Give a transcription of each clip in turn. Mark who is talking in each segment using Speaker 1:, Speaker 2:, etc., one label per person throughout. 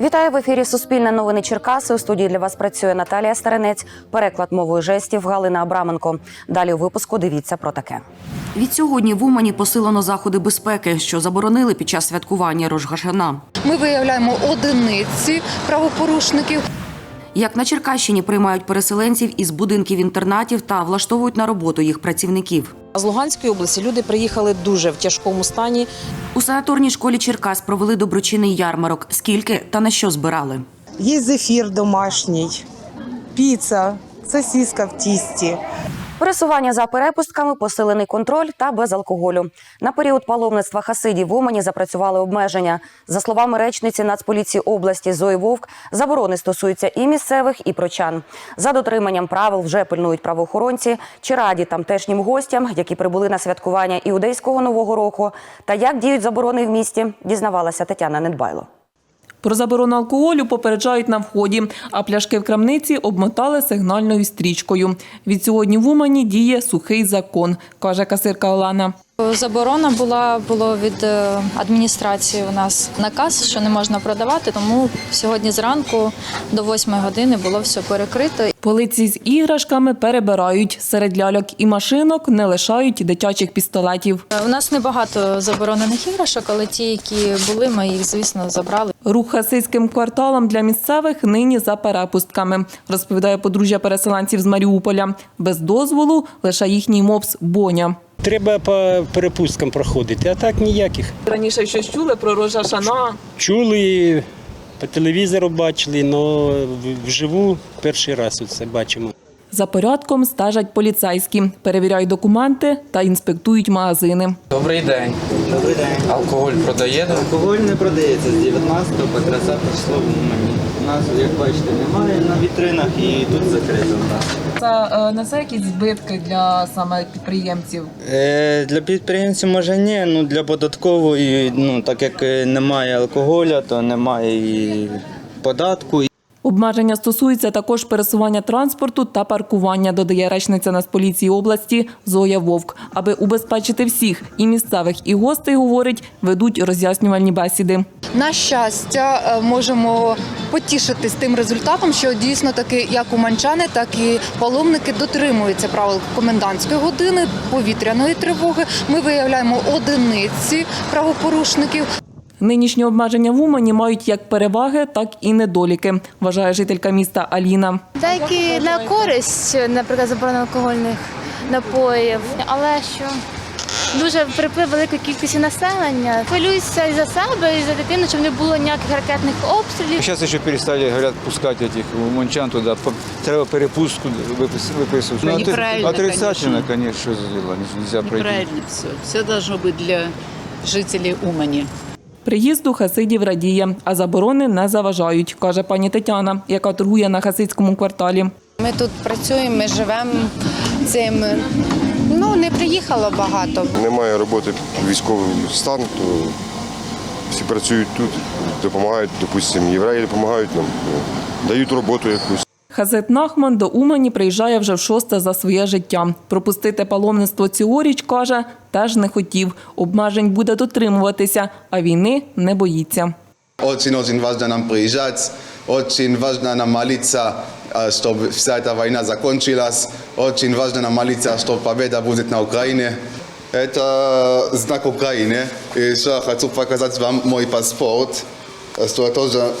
Speaker 1: Вітаю в ефірі Суспільне новини Черкаси. У студії для вас працює Наталія Старенець. Переклад мовою жестів Галина Абраменко. Далі у випуску дивіться про таке. Відсьогодні в Умані посилено заходи безпеки, що заборонили під час святкування Рожгашана.
Speaker 2: Ми виявляємо одиниці правопорушників.
Speaker 1: Як на Черкащині приймають переселенців із будинків інтернатів та влаштовують на роботу їх працівників.
Speaker 3: З Луганської області люди приїхали дуже в тяжкому стані.
Speaker 1: У санаторній школі Черкас провели доброчинний ярмарок. Скільки та на що збирали?
Speaker 4: Є зефір домашній, піца, сосиска в тісті.
Speaker 1: Пересування за перепустками, посилений контроль та без алкоголю. На період паломництва хасидів в Умані запрацювали обмеження. За словами речниці Нацполіції області Зої Вовк, заборони стосуються і місцевих, і прочан. За дотриманням правил вже пильнують правоохоронці. Чи раді тамтешнім гостям, які прибули на святкування іудейського нового року, та як діють заборони в місті, дізнавалася Тетяна Недбайло.
Speaker 5: Про заборону алкоголю попереджають на вході, а пляшки в крамниці обмотали сигнальною стрічкою. Від сьогодні в Умані діє сухий закон, каже касирка Олена.
Speaker 6: Заборона була було від е, адміністрації у нас наказ, що не можна продавати. Тому сьогодні зранку до 8 години було все перекрито.
Speaker 5: Полиці з іграшками перебирають. Серед ляльок і машинок не лишають дитячих пістолетів.
Speaker 6: Е, У нас небагато заборонених іграшок, але ті, які були, ми їх звісно забрали.
Speaker 5: Рух хасидським кварталом для місцевих нині за перепустками, розповідає подружжя переселенців з Маріуполя. Без дозволу лише їхній мопс Боня.
Speaker 7: Треба по перепусткам проходити, а так ніяких.
Speaker 5: Раніше щось чули про Рожа Шана.
Speaker 7: Чули, по телевізору бачили, але вживу перший раз це бачимо.
Speaker 5: За порядком стежать поліцейські, перевіряють документи та інспектують магазини.
Speaker 8: Добрий день.
Speaker 9: Добрий день.
Speaker 8: Алкоголь продаєте?
Speaker 9: Алкоголь не продається з 19 по 30 число в Умані. У нас, як бачите, немає на вітринах і тут закрито нас.
Speaker 5: Це несе якісь збитки для саме підприємців.
Speaker 9: Е, для підприємців може ні, ну для податкової, ну так як е, немає алкоголя, то немає і податку.
Speaker 5: Обмеження стосуються також пересування транспорту та паркування, додає речниця Нацполіції області Зоя Вовк. Аби убезпечити всіх і місцевих, і гостей, говорить, ведуть роз'яснювальні бесіди.
Speaker 2: На щастя, е, можемо потішитись тим результатом, що дійсно таки як уманчани, так і паломники дотримуються правил комендантської години, повітряної тривоги. Ми виявляємо одиниці правопорушників.
Speaker 5: Нинішні обмеження в Умані мають як переваги, так і недоліки, вважає жителька міста Аліна.
Speaker 10: Деякі на користь, наприклад, заборона алкогольних напоїв, але що дуже приплив великої кількості населення. Хвилююся і за себе, і за дитину, щоб не було ніяких ракетних обстрілів.
Speaker 11: Сейчас еще перестали, говорят, пускать этих уманчан туда. По- Треба перепустку выпис- выписывать. Ну, отри-
Speaker 12: неправильно,
Speaker 11: Отрицательно, конечно, что за дела, нельзя пройти.
Speaker 12: Неправильно все. Все должно быть для жителей Умани.
Speaker 5: Приїзду хасидів радіє, а заборони не заважають, каже пані Тетяна, яка торгує на хасидському кварталі.
Speaker 13: Ми тут працюємо, ми живемо цим. Ну, не приїхало багато.
Speaker 14: Немає роботи військовий стан, то всі працюють тут, допомагають, допустимо, євреї допомагають нам, дають роботу якусь.
Speaker 5: Хазет Нахман до Умані приїжджає вже в шосте за своє життя. Пропустити паломництво цьогоріч, каже, теж не хотів. Обмежень буде дотримуватися, а війни не боїться.
Speaker 15: Очень очень важно нам приезжать, очень важно нам молиться, э, чтобы вся эта война закончилась, очень важно нам молиться, чтобы победа будет на Украине. Это знак Украины. И еще я хочу показать вам мой паспорт, что я тоже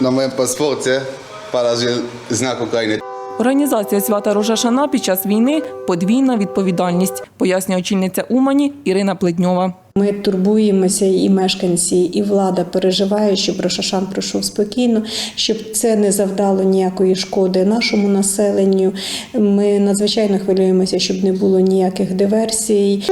Speaker 15: на моем паспорте положил знак Украины.
Speaker 5: Організація свята Рожашана під час війни подвійна відповідальність, пояснює очільниця Умані Ірина Плетньова.
Speaker 16: Ми турбуємося, і мешканці, і влада переживає, щоб Рошашан пройшов спокійно, щоб це не завдало ніякої шкоди нашому населенню. Ми надзвичайно хвилюємося, щоб не було ніяких диверсій.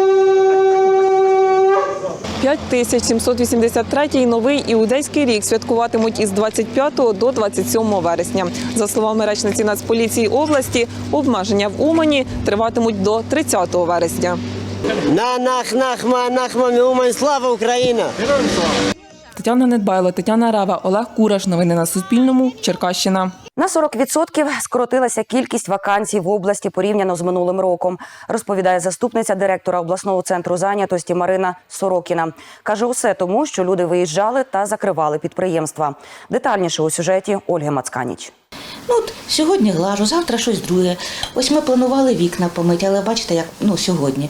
Speaker 5: 5783-й новий іудейський рік святкуватимуть із 25 до 27 вересня. За словами речниці Нацполіції області, обмеження в Умані триватимуть до 30 вересня.
Speaker 17: На нах нахма нахма Умань, слава Україна!
Speaker 5: Тетяна Недбайло, Тетяна Рева, Олег Кураш. Новини на Суспільному. Черкащина.
Speaker 1: На 40% скоротилася кількість вакансій в області порівняно з минулим роком, розповідає заступниця директора обласного центру зайнятості Марина Сорокіна. Каже, усе тому, що люди виїжджали та закривали підприємства. Детальніше у сюжеті Ольги Мацканіч.
Speaker 8: Ну, от сьогодні глажу, завтра щось друге. Ось ми планували вікна помити, але бачите, як ну сьогодні.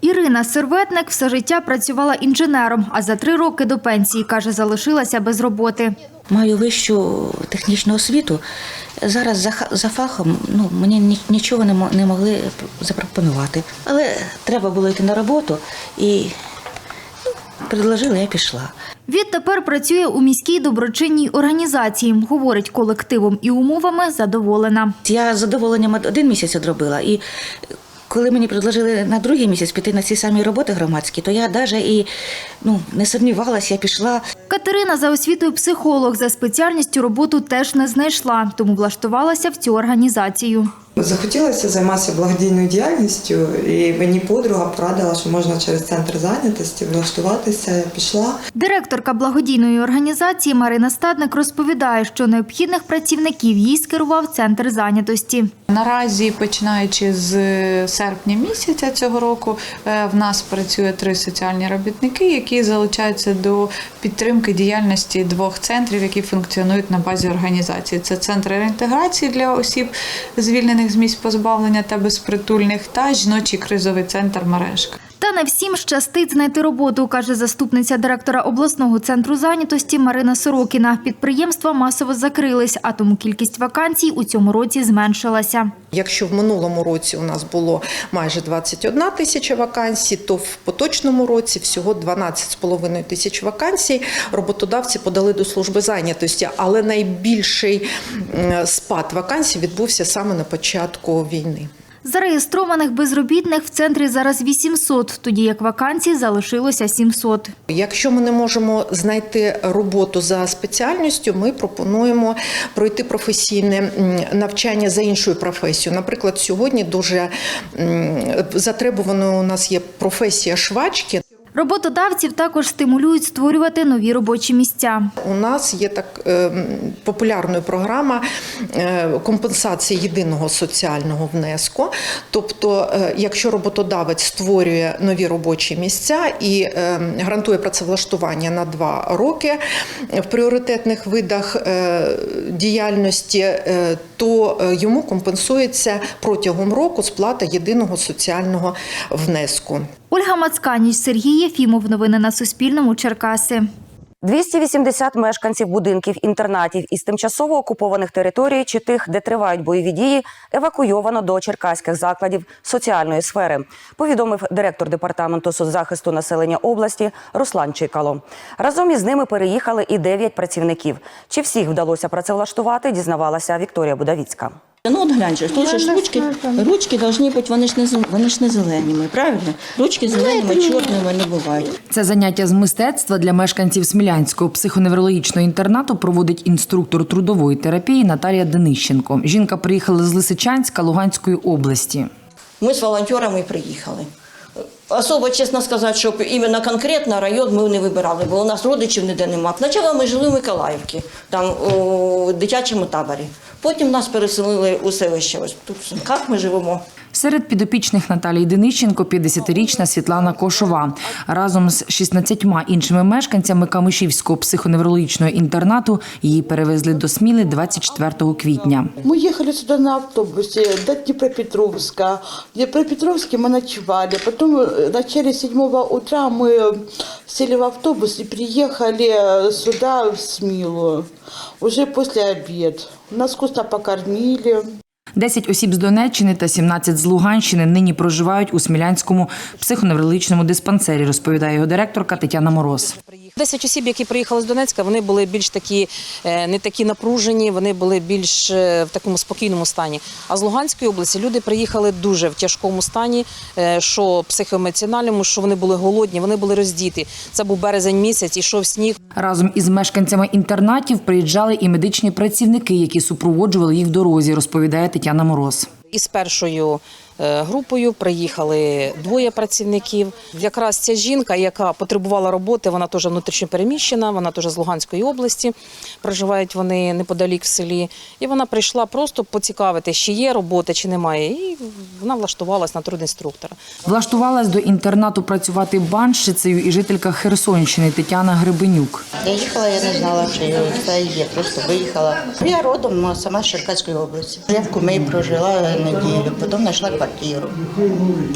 Speaker 17: Ірина Серветник все життя працювала інженером, а за три роки до пенсії, каже, залишилася без роботи.
Speaker 8: Маю вищу технічну освіту. Зараз за, за фахом ну, мені нічого не, не могли запропонувати. Але треба було йти на роботу і ну, предложили, я пішла.
Speaker 17: Відтепер працює у міській доброчинній організації. Говорить, колективом і умовами задоволена.
Speaker 8: Я з задоволенням один місяць одробила. І коли мені предложили на другий місяць піти на ці самі роботи громадські, то я навіть і ну, не сумнівалася, я пішла.
Speaker 17: Катерина за освітою психолог за спеціальністю роботу теж не знайшла, тому влаштувалася в цю організацію.
Speaker 18: Захотілося займатися благодійною діяльністю, і мені подруга порадила, що можна через центр зайнятості влаштуватися. Я пішла.
Speaker 17: Директорка благодійної організації Марина Стадник розповідає, що необхідних працівників їй скерував центр зайнятості.
Speaker 19: Наразі, починаючи з серпня місяця цього року, е, в нас працює три соціальні робітники, які залучаються до підтримки діяльності двох центрів, які функціонують на базі організації. Це центр реінтеграції для осіб, звільнених з місць позбавлення та безпритульних, та жіночий кризовий центр мережка.
Speaker 17: Та не всім щастить знайти роботу, каже заступниця директора обласного центру зайнятості Марина Сорокіна. Підприємства масово закрились, а тому кількість вакансій у цьому році зменшилася.
Speaker 20: Якщо в минулому році у нас було майже 21 тисяча вакансій, то в поточному році всього 12,5 тисяч вакансій роботодавці подали до служби зайнятості. Але найбільший спад вакансій відбувся саме на початку війни.
Speaker 17: Зареєстрованих безробітних в центрі зараз 800, тоді як вакансій залишилося 700.
Speaker 20: Якщо ми не можемо знайти роботу за спеціальністю, ми пропонуємо пройти професійне навчання за іншою професією. Наприклад, сьогодні дуже затребуваною у нас є професія швачки.
Speaker 17: Роботодавців також стимулюють створювати нові робочі місця.
Speaker 20: У нас є так е, популярною програма е, компенсації єдиного соціального внеску. Тобто, е, якщо роботодавець створює нові робочі місця і гарантує працевлаштування на два роки в пріоритетних видах діяльності, то йому компенсується протягом року сплата єдиного соціального внеску.
Speaker 17: Ольга Мацканіч, Сергій Єфімов. Новини на Суспільному. Черкаси.
Speaker 1: 280 мешканців будинків інтернатів із тимчасово окупованих територій чи тих, де тривають бойові дії, евакуйовано до черкаських закладів соціальної сфери. Повідомив директор департаменту соцзахисту населення області Руслан Чикало. Разом із ними переїхали і 9 працівників. Чи всіх вдалося працевлаштувати, дізнавалася Вікторія Будавіцька.
Speaker 8: Ну от глянь, же, тут же ж ручки, ручки должні бути, вони ж не з- вони ж не зеленіми, правильно? Ручки зеленими, чорними не бувають.
Speaker 21: Це заняття з мистецтва для мешканців Смілянського психоневрологічного інтернату проводить інструктор трудової терапії Наталія Денищенко. Жінка приїхала з Лисичанська Луганської області.
Speaker 22: Ми з волонтерами приїхали. Особо, чесно сказати, щоб іменно конкретно район ми не вибирали, бо у нас родичів ніде нема. Спочатку ми жили в Миколаївці, там у дитячому таборі. Потім нас переселили у селище. Ось тут Сенках ми живемо.
Speaker 21: Серед підопічних Наталії Денищенко 50-річна Світлана Кошова. Разом з 16 іншими мешканцями Камишівського психоневрологічного інтернату її перевезли до Сміли 24 квітня.
Speaker 23: Мы ехали сюда на автобусе до Днепропетровска. В Днепропетровске мы ночевали. Потом э, в начале седьмого утра мы сели в автобус и приехали сюда, в Смилу. Уже после обед. Нас вкусно покормили.
Speaker 21: 10 осіб з Донеччини та 17 з Луганщини нині проживають у Смілянському психоневрологічному диспансері, розповідає його директорка Тетяна Мороз.
Speaker 3: 10 осіб, які приїхали з Донецька, вони були більш такі е, не такі напружені, вони були більш е, в такому спокійному стані. А з Луганської області люди приїхали дуже в тяжкому стані, е, що психоемоціональному, що вони були голодні, вони були роздіти. Це був березень місяць, ішов сніг.
Speaker 21: Разом із мешканцями інтернатів приїжджали і медичні працівники, які супроводжували їх в дорозі, розповідає Тетяна Мороз.
Speaker 3: Із першою групою. Приїхали двоє працівників. Якраз ця жінка, яка потребувала роботи, вона теж внутрішньо переміщена, вона теж з Луганської області. Проживають вони неподалік в селі. І вона прийшла просто поцікавити, чи є робота, чи немає. І вона влаштувалась на трудінструктора.
Speaker 21: Влаштувалась до інтернату працювати банщицею і жителька Херсонщини Тетяна Гребенюк.
Speaker 8: Я їхала, я не знала, що це є, просто виїхала. Я родом ну, сама з Черкаської області. Я в Кумей прожила неділю, потім знайшла квартиру.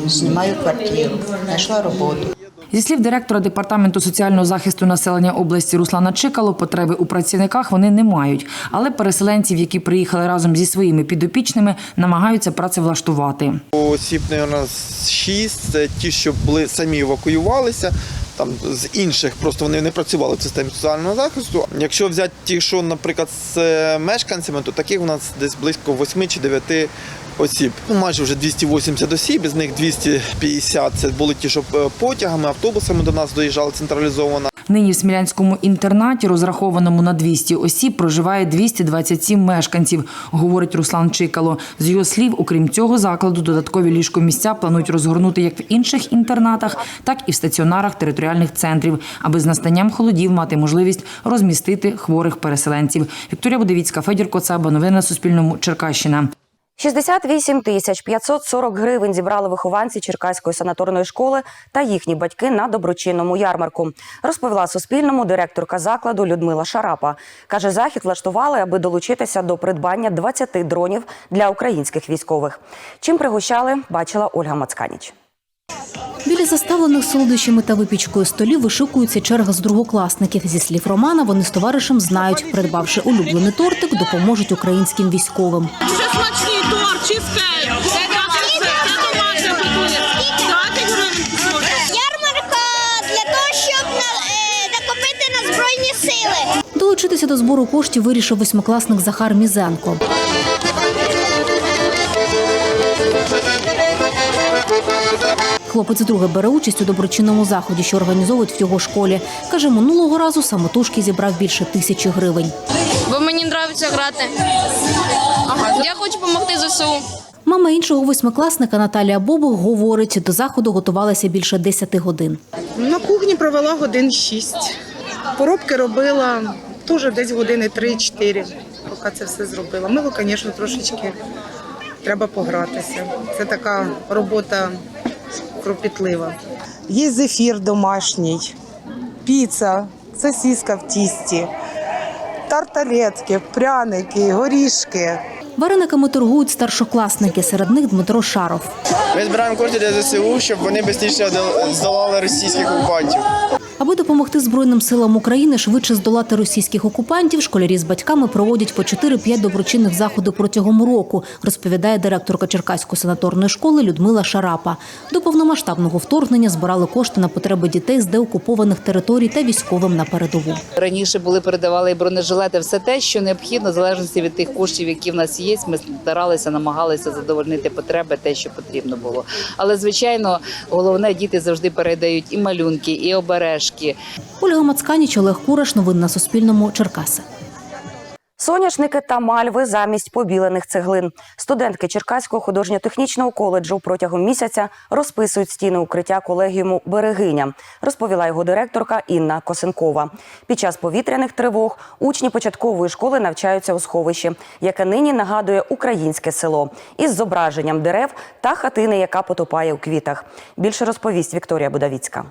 Speaker 8: Знімаю квартиру, знайшла роботу.
Speaker 21: Зі слів директора департаменту соціального захисту населення області Руслана Чикало, потреби у працівниках вони не мають, але переселенців, які приїхали разом зі своїми підопічними, намагаються працевлаштувати.
Speaker 24: Осіб, мабуть, шість. Це ті, що були самі евакуювалися. Там з інших просто вони не працювали в системі соціального захисту. Якщо взяти ті, що, наприклад, з е, мешканцями, то таких у нас десь близько 8 чи 9 осіб. Ну, майже вже 280 осіб, з них 250 це були ті, що е, потягами, автобусами до нас доїжджали централізовано.
Speaker 21: Нині в Смілянському інтернаті, розрахованому на 200 осіб, проживає 227 мешканців, говорить Руслан Чикало. З його слів, окрім цього закладу, додаткові ліжкомісця планують розгорнути як в інших інтернатах, так і в стаціонарах територіальних центрів, аби з настанням холодів мати можливість розмістити хворих переселенців. Вікторія Будовіцька, Федір Коцаба. Новини на Суспільному. Черкащина.
Speaker 1: 68 тисяч 540 гривень зібрали вихованці Черкаської санаторної школи та їхні батьки на доброчинному ярмарку. Розповіла Суспільному директорка закладу Людмила Шарапа. Каже, захід влаштували, аби долучитися до придбання 20 дронів для українських військових. Чим пригощали, бачила Ольга Мацканіч.
Speaker 25: Біля заставлених солодощами та випічкою столів вишукується черга з другокласників. Зі слів Романа, вони з товаришем знають, придбавши улюблений тортик, допоможуть українським військовим.
Speaker 26: Це смачний торт, чизкейк.
Speaker 27: Ярмарка для того, щоб е, накопити на збройні сили.
Speaker 25: Долучитися до збору коштів вирішив восьмикласник Захар Мізенко. Хлопець вдруге бере участь у доброчинному заході, що організовують в його школі. Каже, минулого разу самотужки зібрав більше тисячі гривень.
Speaker 28: Бо мені подобається грати. Я хочу допомогти ЗСУ.
Speaker 25: Мама іншого восьмикласника Наталія Бобух говорить, до заходу готувалася більше 10 годин.
Speaker 29: На кухні провела годин 6. Поробки робила теж десь години 3-4, поки це все зробила. Мило, звісно, трошечки треба погратися. Це така робота кропітлива.
Speaker 30: Є зефір домашній, піца, сосиска в тісті, тарталетки, пряники, горішки.
Speaker 25: Варениками торгують старшокласники, серед них Дмитро Шаров.
Speaker 31: Ми збираємо кошти для ЗСУ, щоб вони швидше здолали російських окупантів.
Speaker 25: Аби допомогти Збройним силам України швидше здолати російських окупантів, школярі з батьками проводять по 4-5 доброчинних заходів протягом року, розповідає директорка Черкаської санаторної школи Людмила Шарапа. До повномасштабного вторгнення збирали кошти на потреби дітей з деокупованих територій та військовим на передову.
Speaker 12: Раніше були передавали і бронежилети, все те, що необхідно, в залежності від тих коштів, які в нас є. Ми старалися, намагалися задовольнити потреби, те, що потрібно було. Але звичайно, головне діти завжди передають і малюнки, і обережки.
Speaker 25: Ольга Мацканіч, Олег Кураш. Новини на Суспільному. Черкаси.
Speaker 1: Соняшники та мальви замість побілених цеглин. Студентки Черкаського художньо-технічного коледжу протягом місяця розписують стіни укриття колегіуму Берегиня, розповіла його директорка Інна Косенкова. Під час повітряних тривог учні початкової школи навчаються у сховищі, яке нині нагадує українське село, із зображенням дерев та хатини, яка потопає у квітах. Більше розповість Вікторія Будавіцька.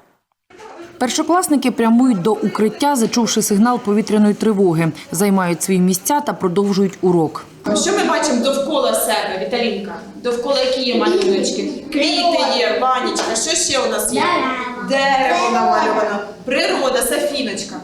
Speaker 21: Першокласники прямують до укриття, зачувши сигнал повітряної тривоги, займають свої місця та продовжують урок.
Speaker 26: Що ми бачимо довкола себе, Віталінка? Довкола які є малюночки? Квіти є, Ванечка, що ще у нас є? Дерево намальовано. Природа, Софіночка.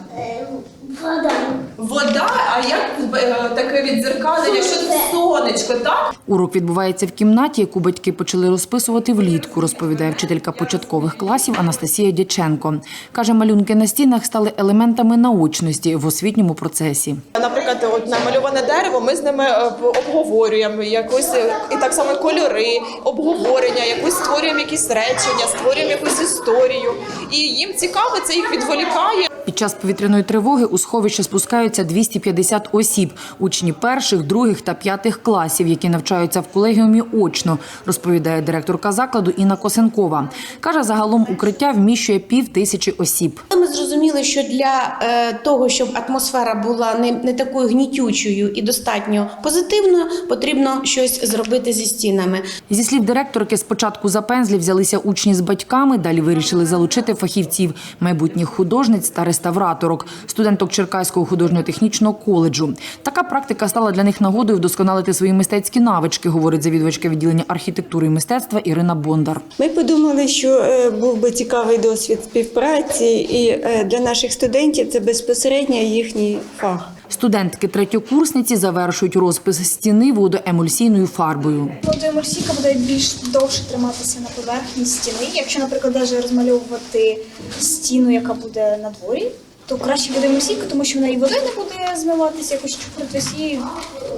Speaker 27: Вода.
Speaker 26: Вода, а як е, таке відзеркалення, що це сонечко, так?
Speaker 21: Урок відбувається в кімнаті, яку батьки почали розписувати влітку, розповідає вчителька початкових класів Анастасія Дяченко. Каже, малюнки на стінах стали елементами наочності в освітньому процесі.
Speaker 26: Наприклад, от намальоване дерево, ми з ними е, обговорюємо якось е, і так само кольори, обговорення, якось створюємо якісь речення, створюємо якусь історію. І їм цікаво, це їх відволікає.
Speaker 21: Під час повітряної тривоги у сховище спускаються 250 осіб, учні перших, других та п'ятих класів, які навчаються в колегіумі очно, розповідає директорка закладу Інна Косенкова. Каже, загалом укриття вміщує пів тисячі осіб.
Speaker 32: Ми зрозуміли, що для е, того, щоб атмосфера була не, такою гнітючою і достатньо позитивною, потрібно щось зробити зі стінами.
Speaker 21: Зі слів директорки, спочатку за пензлі взялися учні з батьками, далі вирішили залучити фахівців, майбутніх художниць та реставраторок, студенток Черкаського художньо-технічного коледжу. Така практика стала для них нагодою вдосконалити свої мистецькі навички, говорить завідувачка відділення архітектури і мистецтва Ірина Бондар.
Speaker 33: Ми подумали, що е, був би цікавий досвід співпраці, і е, для наших студентів це безпосередньо їхній фах.
Speaker 21: Студентки третьокурсниці завершують розпис стіни водоемульсійною фарбою.
Speaker 34: Водоемульсійка буде більш довше триматися на поверхні стіни. Якщо, наприклад, розмальовувати стіну, яка буде на дворі, то краще буде емульсійка, тому що вона і водою не буде змиватися, якось чупритись і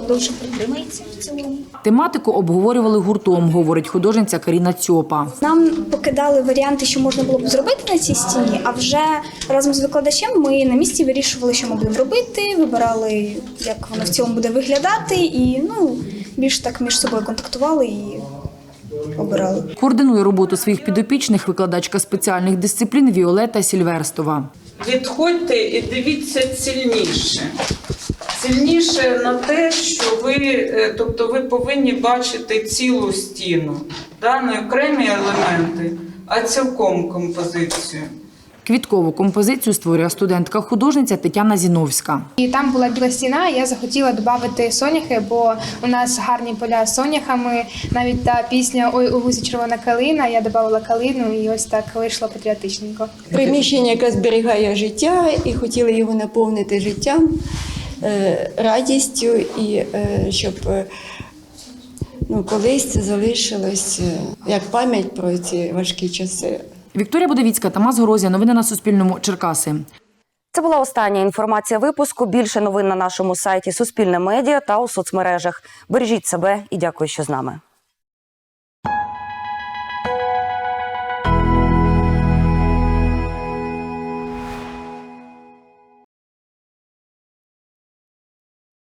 Speaker 34: довше притримається в цілому.
Speaker 21: Тематику обговорювали гуртом, говорить художниця Каріна Цьопа.
Speaker 34: Нам покидали варіанти, що можна було б зробити на цій стіні, а вже разом з викладачем ми на місці вирішували, що ми будемо робити, вибирали, як воно в цілому буде виглядати, і ну більш так між собою контактували і обирали.
Speaker 21: Координує роботу своїх підопічних викладачка спеціальних дисциплін Віолета Сільверстова.
Speaker 35: Відходьте і дивіться цільніше. Цільніше на те, що ви, е, тобто ви повинні бачити цілу стіну, да? не окремі елементи, а цілком композицію.
Speaker 21: Квіткову композицію створює студентка-художниця Тетяна Зіновська.
Speaker 36: І там була біла стіна, я захотіла додати соняхи, бо у нас гарні поля з соняхами. Навіть та пісня Ой у лузі червона калина. Я додавала калину, і ось так вийшло патріотичненько.
Speaker 33: Приміщення, яке зберігає життя, і хотіли його наповнити життям, е, радістю, і е, щоб е, ну, колись це залишилось як пам'ять про ці важкі часи.
Speaker 21: Вікторія Будовіцька, Тамас Горозія. Новини на Суспільному. Черкаси.
Speaker 1: Це була остання інформація випуску. Більше новин на нашому сайті Суспільне медіа та у соцмережах. Бережіть себе і дякую, що з нами.